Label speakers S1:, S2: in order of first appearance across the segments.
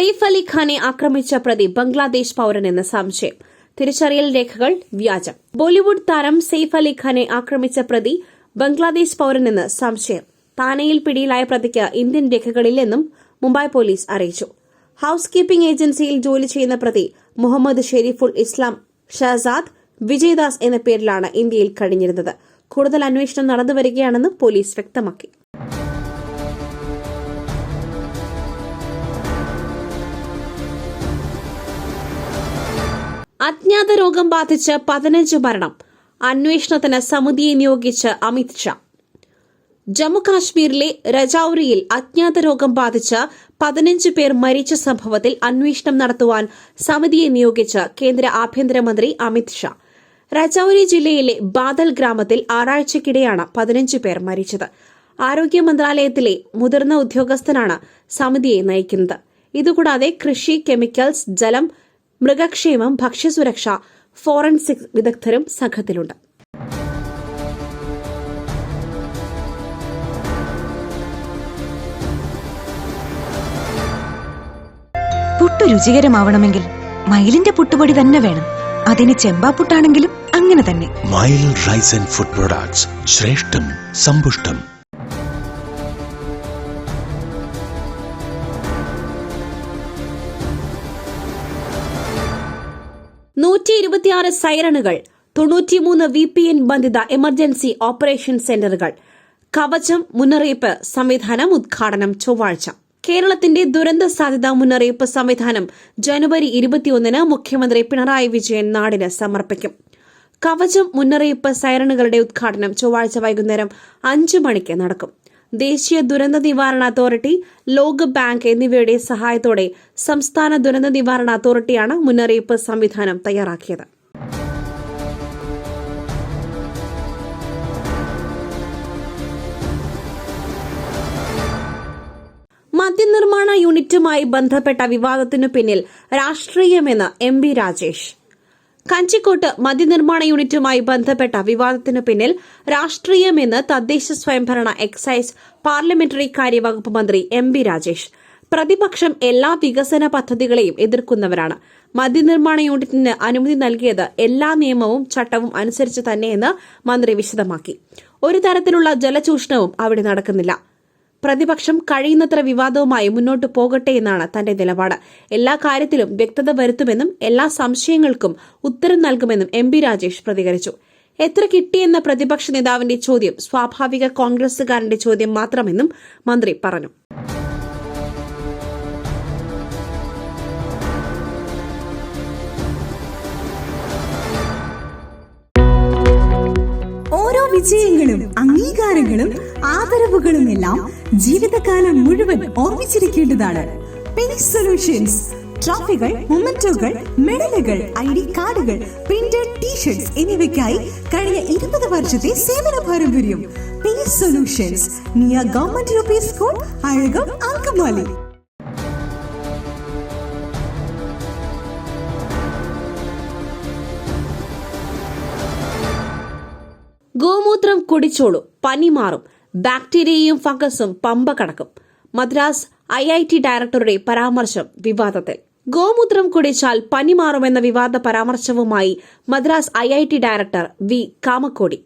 S1: Saif Ali ഖാനെ ആക്രമിച്ച പ്രതി ബംഗ്ലാദേശ് പൌരനെന്ന സംശയം. തിരിച്ചറിയൽ രേഖകൾ വ്യാജം. ബോളിവുഡ് താരം സെയ്ഫ് അലി ഖാനെ ആക്രമിച്ച പ്രതി ബംഗ്ലാദേശ് പൌരനെന്ന് സംശയം. താനെയിൽ പിടിയിലായ പ്രതിക്ക് ഇന്ത്യൻ രേഖകളില്ലെന്നും മുംബൈ പോലീസ് അറിയിച്ചു. ഹൌസ് കീപ്പിംഗ് ഏജൻസിയിൽ ജോലി ചെയ്യുന്ന പ്രതി മുഹമ്മദ് ഷെരീഫുൾ ഇസ്ലാം ഷഹസാദ് വിജയദാസ് എന്ന പേരിലാണ് ഇന്ത്യയിൽ കഴിഞ്ഞിരുന്നത്. കൂടുതൽ അന്വേഷണം നടന്നുവരികയാണെന്ന് പോലീസ് വ്യക്തമാക്കി. അജ്ഞാത രോഗം ബാധിച്ച് പതിനഞ്ച് മരണം. അന്വേഷണത്തിന് സമിതിയെ നിയോഗിച്ച് അമിത് ഷാ. ജമ്മു കാശ്മീരിലെ രജൌരിയിൽ അജ്ഞാത രോഗം ബാധിച്ച് പതിനഞ്ച് പേർ മരിച്ച സംഭവത്തിൽ അന്വേഷണം നടത്തുവാൻ സമിതിയെ നിയോഗിച്ച് കേന്ദ്ര ആഭ്യന്തരമന്ത്രി അമിത് ഷാ. രജൌരി ജില്ലയിലെ ബാദൽ ഗ്രാമത്തിൽ ആറാഴ്ചക്കിടെയാണ് പതിനഞ്ച് പേർ മരിച്ചത്. ആരോഗ്യ മന്ത്രാലയത്തിലെ മുതിർന്ന ഉദ്യോഗസ്ഥനാണ് സമിതിയെ നയിക്കുന്നത്. ഇതുകൂടാതെ കൃഷി കെമിക്കൽസ് ജലം മൃഗക്ഷേമം ഭക്ഷ്യസുരക്ഷ ഫോറൻസിക് വിദഗ്ധരും സംഘത്തിലുണ്ട്.
S2: പുട്ടു രുചികരമാവണമെങ്കിൽ മയിലിന്റെ പുട്ടുപൊടി തന്നെ വേണം. അതിന് ചെമ്പാപ്പുട്ടാണെങ്കിലും അങ്ങനെ തന്നെ.
S3: മയിൽ റൈസ് ആൻഡ് ഫുഡ് പ്രൊഡക്ട്സ് ശ്രേഷ്ഠം സമ്പുഷ്ടം.
S1: നൂറ്റി ഇരുപത്തിയാറ് സൈറണുകൾ തൊണ്ണൂറ്റിമൂന്ന് വി പി എൻ ബന്ധിത എമർജൻസി ഓപ്പറേഷൻ സെന്ററുകൾ കവചം മുന്നറിയിപ്പ് സംവിധാനം ഉദ്ഘാടനം ചൊവ്വാഴ്ച. കേരളത്തിന്റെ ദുരന്ത സാധ്യതാ മുന്നറിയിപ്പ് സംവിധാനം ജനുവരി ഇരുപത്തിയൊന്നിന് മുഖ്യമന്ത്രി പിണറായി വിജയൻ നാടിന് സമർപ്പിക്കും. കവചം മുന്നറിയിപ്പ് സൈറണുകളുടെ ഉദ്ഘാടനം ചൊവ്വാഴ്ച വൈകുന്നേരം അഞ്ചു മണിക്ക് നടക്കും. ദേശീയ ദുരന്ത നിവാരണ അതോറിറ്റി ലോക ബാങ്ക് എന്നിവയുടെ സഹായത്തോടെ സംസ്ഥാന ദുരന്ത നിവാരണ അതോറിറ്റിയാണ് മുന്നറിയിപ്പ് സംവിധാനം തയ്യാറാക്കിയത്. മദ്യനിർമ്മാണ യൂണിറ്റുമായി ബന്ധപ്പെട്ട വിവാദത്തിനു പിന്നിൽ രാഷ്ട്രീയമെന്ന് എം ബി രാജേഷ്. കഞ്ചിക്കോട്ട് മദ്യനിർമ്മാണ യൂണിറ്റുമായി ബന്ധപ്പെട്ട വിവാദത്തിനു പിന്നിൽ രാഷ്ട്രീയമെന്ന് തദ്ദേശ സ്വയംഭരണ എക്സൈസ് പാർലമെന്ററി കാര്യവകുപ്പ് മന്ത്രി എം ബി രാജേഷ്. പ്രതിപക്ഷം എല്ലാ വികസന പദ്ധതികളെയും എതിർക്കുന്നവരാണ്. മദ്യനിർമ്മാണ യൂണിറ്റിന് അനുമതി നൽകിയത് എല്ലാ നിയമവും ചട്ടവും അനുസരിച്ച് തന്നെയെന്ന് മന്ത്രി വിശദമാക്കി. ഒരു തരത്തിലുള്ള ജലചൂഷണവും അവിടെ നടക്കുന്നില്ല. പ്രതിപക്ഷം കഴിയുന്നത്ര വിവാദവുമായി മുന്നോട്ടു പോകട്ടെ എന്നാണ് തന്റെ നിലപാട്. എല്ലാ കാര്യത്തിലും വ്യക്തത വരുത്തുമെന്നും എല്ലാ സംശയങ്ങൾക്കും ഉത്തരം നൽകുമെന്നും എം രാജേഷ് പ്രതികരിച്ചു. എത്ര കിട്ടിയെന്ന പ്രതിപക്ഷ നേതാവിന്റെ ചോദ്യം സ്വാഭാവിക കോൺഗ്രസുകാരന്റെ ചോദ്യം മാത്രമെന്നും മന്ത്രി പറഞ്ഞു.
S4: ഓരോ വിജയങ്ങളും അംഗീകാരങ്ങളും ആദരവുകളും എല്ലാം ജീവിതകാലം മുഴുവൻ ഓർമ്മിച്ചിരിക്കേണ്ടതാണ്. പെനി സൊല്യൂഷൻസ് ട്രോഫികൾ മൊമെന്റോകൾ മെഡലുകൾ ഐ ഡി കാർഡുകൾ പ്രിന്റഡ് ടീഷർട്സ് എന്നിവയ്ക്കായി കഴിഞ്ഞ ഇരുപത് വർഷത്തെ സേവന പാരമ്പര്യം. Penny solutions near government U P school Azhakam Angamaly.
S1: ഗോമൂത്രം കുടിച്ചോളൂ പനി മാറും. ബാക്ടീരിയയും ഫംഗസും പമ്പ കടക്കും മദ്രാസ് ഐ ഐ ടി ഡയറക്ടറുടെ പരാമർശം വിവാദത്തിൽ. ഗോമൂത്രം കുടിച്ചാൽ പനി മാറുമെന്ന വിവാദ പരാമർശവുമായി Madras I I T director V Kamakoti.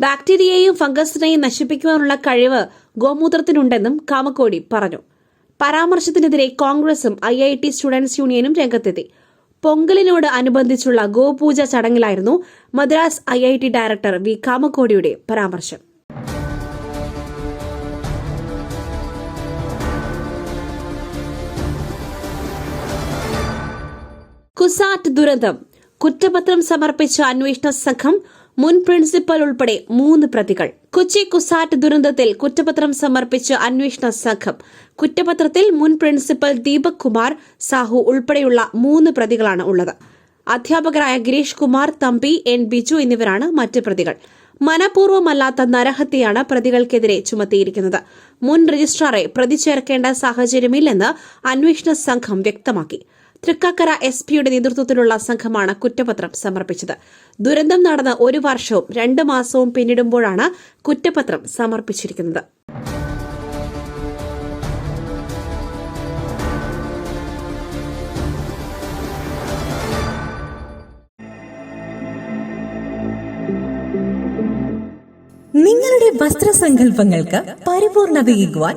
S1: ബാക്ടീരിയയെയും ഫംഗസിനെയും നശിപ്പിക്കുവാനുള്ള കഴിവ് ഗോമൂത്രത്തിനുണ്ടെന്നും കാമക്കോടി പറഞ്ഞു. പരാമർശത്തിനെതിരെ കോൺഗ്രസും ഐ ഐ ടി സ്റ്റുഡൻസ് യൂണിയനും രംഗത്തെത്തി. പൊങ്കലിനോട് അനുബന്ധിച്ചുള്ള ഗോപൂജ ചടങ്ങിലായിരുന്നു Madras I I T director V കാമക്കോടിയുടെ പരാമർശം. കുസാറ്റ് ദുരന്തം. കുറ്റപത്രം സമർപ്പിച്ച അന്വേഷണ സംഘം മുൻ പ്രിൻസിപ്പൽ ഉൾപ്പെടെ മൂന്ന് പ്രതികൾ. കൊച്ചി കുസാറ്റ് ദുരന്തത്തിൽ കുറ്റപത്രം സമർപ്പിച്ച അന്വേഷണ സംഘം. കുറ്റപത്രത്തിൽ മുൻ പ്രിൻസിപ്പൽ ദീപക് കുമാർ സാഹു ഉൾപ്പെടെയുള്ള മൂന്ന് പ്രതികളാണ് ഉള്ളത്. അധ്യാപകരായ ഗിരീഷ് കുമാർ തമ്പി എൻ ബിജു എന്നിവരാണ് മറ്റ് പ്രതികൾ. മനഃപൂർവമല്ലാത്ത നരഹത്യയാണ് പ്രതികൾക്കെതിരെ ചുമത്തിയിരിക്കുന്നത്. മുൻ രജിസ്ട്രാറെ പ്രതി ചേർക്കേണ്ട സാഹചര്യമില്ലെന്ന് അന്വേഷണ സംഘം വ്യക്തമാക്കി. തൃക്കാക്കര എസ് പിയുടെ നേതൃത്വത്തിലുള്ള സംഘമാണ് കുറ്റപത്രം സമർപ്പിച്ചത്. ദുരന്തം നടന്ന ഒരു വർഷവും രണ്ട് മാസവും പിന്നിടുമ്പോഴാണ് കുറ്റപത്രം സമർപ്പിച്ചിരിക്കുന്നത്.
S4: നിങ്ങളുടെ വസ്ത്രസങ്കല്പങ്ങൾക്ക് പരിപൂർണതയേകുവാൻ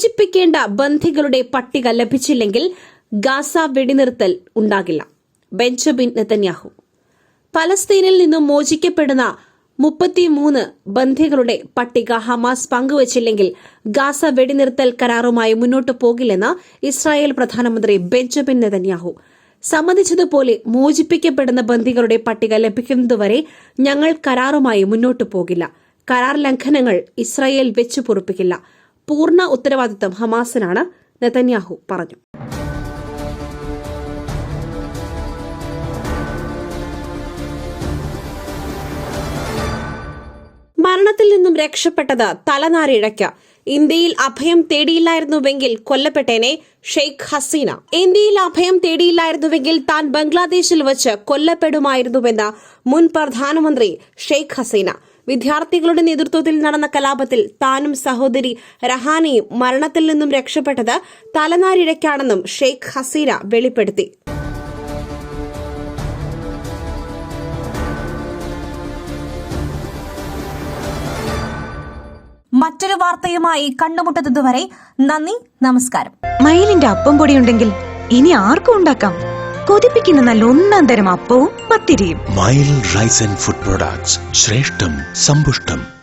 S1: മോചിപ്പിക്കേണ്ട ബന്ധികളുടെ പട്ടിക ലഭിച്ചില്ലെങ്കിൽ ഗാസ വെടിനിർത്തൽ ഉണ്ടാകില്ല. Benjamin Netanyahu. പലസ്തീനിൽ നിന്നും മോചിക്കപ്പെടുന്ന മുപ്പത്തിമൂന്ന് ബന്ധികളുടെ പട്ടിക ഹമാസ് പങ്കുവച്ചില്ലെങ്കിൽ ഗാസ വെടിനിർത്തൽ കരാറുമായി മുന്നോട്ടു പോകില്ലെന്ന് ഇസ്രായേൽ പ്രധാനമന്ത്രി ബെഞ്ചമിൻ നെതന്യാഹു. സമ്മതിച്ചതുപോലെ മോചിപ്പിക്കപ്പെടുന്ന ബന്ധികളുടെ പട്ടിക ലഭിക്കുന്നതുവരെ ഞങ്ങൾ കരാറുമായി മുന്നോട്ടു പോകില്ല. കരാർ ലംഘനങ്ങൾ ഇസ്രായേൽ വെച്ചു പൊറുപ്പിക്കില്ല. പൂർണ ഉത്തരവാദിത്തം ഹമാസിനാണ് നെതന്യാഹു പറഞ്ഞു. മരണത്തിൽ നിന്നും രക്ഷപ്പെട്ടത് തലനാരിഴയ്ക്ക്. ഇന്ത്യയിൽ അഭയം തേടിയില്ലായിരുന്നുവെങ്കിൽ കൊല്ലപ്പെട്ടേനെ ഷെയ്ഖ് ഹസീന. ഇന്ത്യയിൽ അഭയം തേടിയില്ലായിരുന്നുവെങ്കിൽ താൻ ബംഗ്ലാദേശിൽ വച്ച് കൊല്ലപ്പെടുമായിരുന്നുവെന്ന് മുൻ പ്രധാനമന്ത്രി ഷെയ്ഖ് ഹസീന. വിദ്യാർത്ഥികളുടെ നേതൃത്വത്തിൽ നടന്ന കലാപത്തിൽ താനും സഹോദരി രഹാനയും മരണത്തിൽ നിന്നും രക്ഷപ്പെട്ടത് തലനാരിഴയ്ക്കാണെന്നും ഷെയ്ഖ് ഹസീന വെളിപ്പെടുത്തി.
S5: മറ്റൊരു വാർത്തയുമായി കണ്ടുമുട്ടുന്നതുവരെ നന്ദി നമസ്കാരം.
S2: മയിലിന്റെ അപ്പം പൊടിയുണ്ടെങ്കിൽ ഇനി ആർക്കും ഉണ്ടാക്കാം? കൊതിപ്പിക്കുന്ന നല്ല ഒന്നാം തരം അപ്പവും പത്തിരിയും.
S3: Mayil rice and food products ശ്രേഷ്ഠം സമ്പുഷ്ടം